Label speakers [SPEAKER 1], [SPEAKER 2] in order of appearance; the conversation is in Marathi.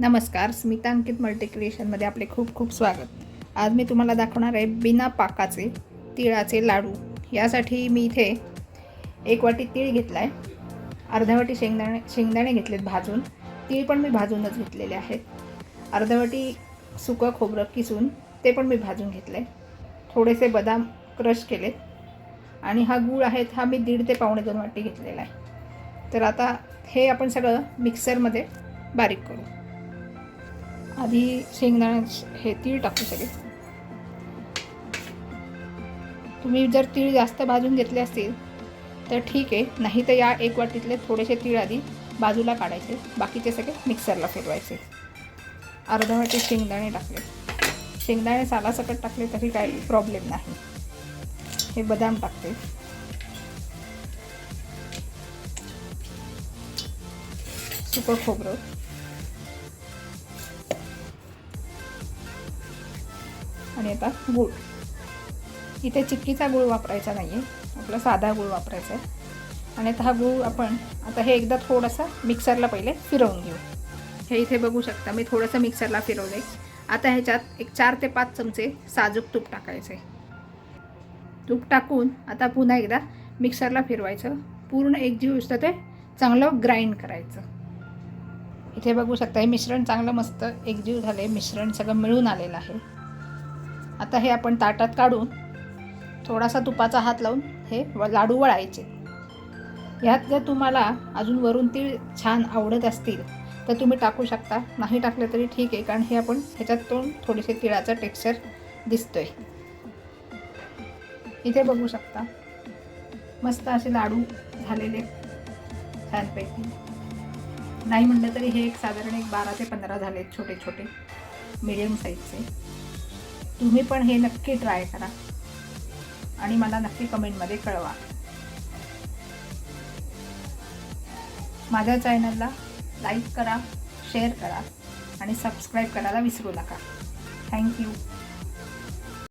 [SPEAKER 1] नमस्कार स्मिता अंकित आपले खूप खूप स्वागत. आज मी तुम्हाला दाखवणार आहे बिना पाकाचे तिळाचे लाडू. यासाठी मी इथे एक वाटी तीळ घेतला आहे अर्धा वाटी शेंगदाणे शेंगदाणे घेतलेत भाजून. तीळ पण मी भाजूनच घेतलेले आहेत. अर्धा वाटी सुकं खोबरं किसून ते पण मी भाजून घेतलं आहे थोडेसे बदाम क्रश केलेत. आणि हा गूळ आहे हा मी दीड ते पावणे दोन वाटी घेतलेला आहे. तर आता हे आपण सगळं मिक्सरमध्ये बारीक करू. आधी शेंगदाणा हे तीळ टाकू शकेल. तुम्ही जर तीळ जास्त भाजून घेतले असतील तर ठीक आहे. नाही तर या एक वाटीतले थोडेसे तीळ आधी बाजूला काढायचे. बाकीचे सगळे मिक्सरला फिरवायचे. अर्धा वाटी शेंगदाणे टाकले. शेंगदाणे सालासकट टाकले तरी काही प्रॉब्लेम नाही. हे बदाम टाकते. सुकं खोबरं. आणि आता गूळ. इथे चिक्कीचा गूळ वापरायचा नाही आहे आपला साधा गूळ वापरायचा आहे. आणि आता हा गूळ आपण आता हे एकदा थोडंसं मिक्सरला पहिले फिरवून घेऊ. हे इथे बघू शकता मी थोडंसं मिक्सरला फिरवले आता ह्याच्यात एक चार ते पाच चमचे साजूक तूप टाकायचे तूप टाकून आता पुन्हा एकदा मिक्सरला फिरवायचं. पूर्ण एकजीव असतं ते चांगलं ग्राइंड करायचं. इथे बघू शकता हे मिश्रण चांगलं मस्त एकजीव झाले मिश्रण सगळं मिळून आलेलं आहे. आता हे आपण ताटात काढून थोडासा तुपाचा हात लावून हे व लाडू वळायचे. ह्यात जर तुम्हाला अजून वरून ती छान आवडत असतील तर तुम्ही टाकू शकता. नाही टाकलं तरी ठीक आहे कारण हे आपण ह्याच्यातून थोडेसे तिळाचं टेक्स्चर दिसतोय. इथे बघू शकता. मस्त असे लाडू झालेले छानपैकी. नाही म्हणलं तरी हे एक साधारण एक बारा ते पंधरा झाले छोटे छोटे मिडियम साईजचे. तुम्ही पण हे नक्की ट्राय करा. आणि मला नक्की कमेंटमध्ये कळवा. माझ्या चॅनलला लाईक करा शेअर करा आणि सबस्क्राईब करायला विसरू नका. थँक्यू